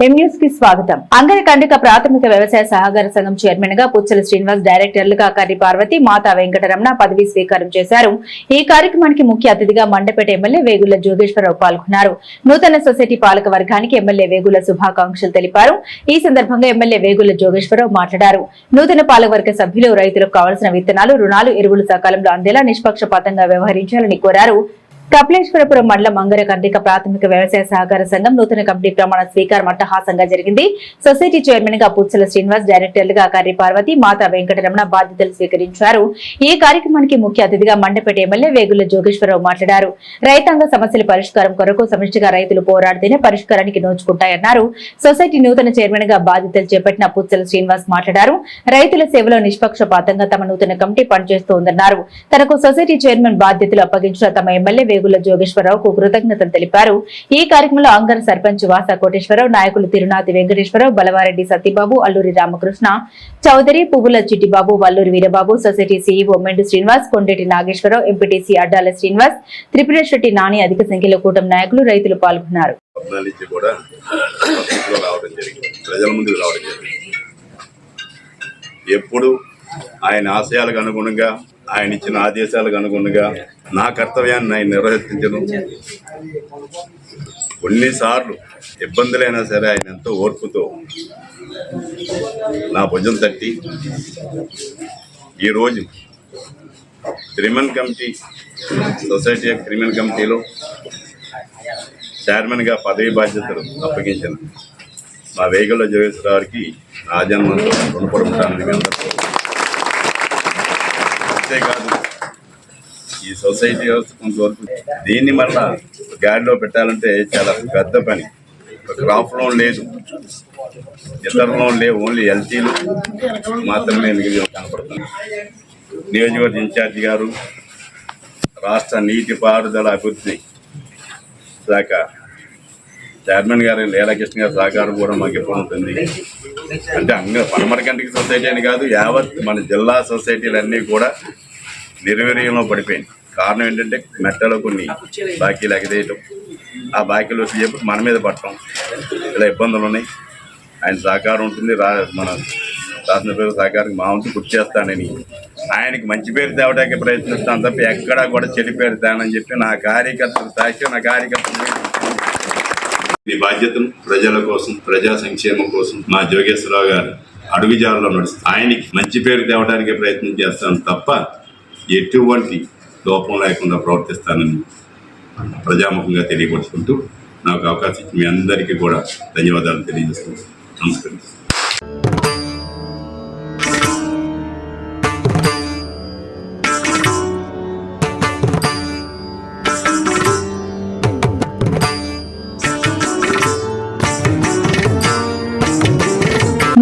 స్వాగతం. అంగరకండిక ప్రాథమిక వ్యవసాయ సహకార సంఘం చైర్మన్గా పుచ్చల శ్రీనివాస్ డైరెక్టర్లుగా కర్రి పార్వతి మాతా వెంకటరమణ పదవి స్వీకారం చేశారు. ఈ కార్యక్రమానికి ముఖ్య అతిథిగా మండపేట ఎమ్మెల్యే వేగుల జోగేశ్వరరావు పాల్గొన్నారు. నూతన సొసైటీ పాలక వర్గానికి ఎమ్మెల్యే వేగుల శుభాకాంక్షలు తెలిపారు. ఈ సందర్భంగా ఎమ్మెల్యే వేగుల జోగేశ్వరరావు మాట్లాడారు. నూతన పాలకవర్గ సభ్యులు రైతులకు కావలసిన విత్తనాలు రుణాలు ఎరువులు సకాలంలో అందేలా నిష్పక్షపాతంగా వ్యవహరించాలని కోరారు. కపిలేశ్వరపురం మండలం మంగర కండిక ప్రాథమిక వ్యవసాయ సహకార సంఘం నూతన కమిటీ ప్రమాణ స్వీకారం అట్టహాసంగా జరిగింది. సొసైటీ చైర్మన్గా పుచ్చల శ్రీనివాస్ డైరెక్టర్లుగా కర్రి పార్వతి మాతా వెంకటరమణ బాధ్యతలు స్వీకరించారు. ఈ కార్యక్రమానికి ముఖ్య అతిథిగా మండపేట ఎమ్మెల్యే వేగుల జోగేశ్వరరావు మాట్లాడారు. రైతాంగ సమస్యల పరిష్కారం కొరకు సమిష్టిగా రైతులు పోరాడితేనే పరిష్కారానికి నోచుకుంటాయన్నారు. సొసైటీ నూతన చైర్మన్గా బాధ్యతలు చేపట్టిన పుచ్చల శ్రీనివాస్ మాట్లాడారు. రైతుల సేవలో నిష్పక్షపాతంగా తమ నూతన కమిటీ పనిచేస్తోందన్నారు. తనకు సొసైటీ చైర్మన్ బాధ్యతలు అప్పగించిన తమ ఎమ్మెల్యే వేగుల జోగేశ్వరరావుకు కృతజ్ఞతలు తెలిపారు. ఈ కార్యక్రమంలో అంగర సర్పంచ్ వాస కోటేశ్వరరావు నాయకులు తిరునాతి Venkateswararao బలవారెడ్డి Satyababu Alluri Ramakrishna Chowdary Puvvula Chittibabu Valluri Veerababu society CEO Mendu Srinivas Kondeti Nageswararao MPTC Addala Srinivas Tripuresh Nani అధిక సంఖ్యలో కూటమి నాయకులు రైతులు పాల్గొన్నారు. ఎప్పుడు ఆయన ఆశయాలకు అనుగుణంగా ఆయన ఇచ్చిన ఆదేశాలకు అనుగుణంగా నా కర్తవ్యాన్ని ఆయన నిర్వర్తించను. కొన్నిసార్లు ఇబ్బందులైనా సరే ఆయన ఎంతో ఓర్పుతో నా భుజం తట్టి ఈరోజు criminal committee society of criminal కమిటీలో చైర్మన్గా పదవి బాధ్యతలు అప్పగించిన మా వేగల జోగేశ్వరరావుకి రాజన్మంతో నా మేము అంతేకాదు ఈ సొసైటీ వ్యవస్థ కొంతవరకు దీన్ని మళ్ళా గాడిలో పెట్టాలంటే చాలా పెద్ద పని. క్రాప్ లోన్ లేదు. ఇతర లోన్ లేవు. ఓన్లీ ఎల్టీలు మాత్రమే మిగిలి కనపడుతుంది నియోజకవర్గ ఇన్ఛార్జి గారు రాష్ట్ర నీటిపారుదల అభివృద్ధి శాఖ చైర్మన్ గారు లీలాకృష్ణ గారి సహకారం కూడా మాకు ఎప్పుడు ఉంటుంది. అంటే అంగ పనమరకంటికి సొసైటీ అని కాదు యావత్ మన జిల్లా సొసైటీలన్నీ కూడా నిర్వీర్యంలో పడిపోయింది. కారణం ఏంటంటే మెట్టలో కొన్ని బాకీలు ఎగదేయటం ఆ బాకీలు వచ్చి చెప్పి మన మీద పట్టడం ఇలా ఇబ్బందులు ఉన్నాయి. ఆయన సహకారం ఉంటుంది. రా మన శాసనసభ్యుల సహకారం మా వంతు గుర్తు చేస్తానని ఆయనకి మంచి పేరు తేవడానికి ప్రయత్నిస్తాను తప్ప ఎక్కడా కూడా చెడు పేరు తేనని చెప్పి నా కార్యకర్తలు సాక్షి నా కార్యకర్తలు మీ బాధ్యతను ప్రజల కోసం ప్రజా సంక్షేమం కోసం మా జోగేశ్వరరావు గారు అడుగుజాడలో నడుస్తుంది ఆయనకి మంచి పేరు తేవడానికి ప్రయత్నం చేస్తాను తప్ప ఎటువంటి లోపం లేకుండా ప్రవర్తిస్తానని ప్రజాముఖంగా తెలియపరుచుకుంటూ నాకు అవకాశం ఇచ్చిన మీ అందరికీ కూడా ధన్యవాదాలు తెలియజేస్తున్నాను నమస్కారం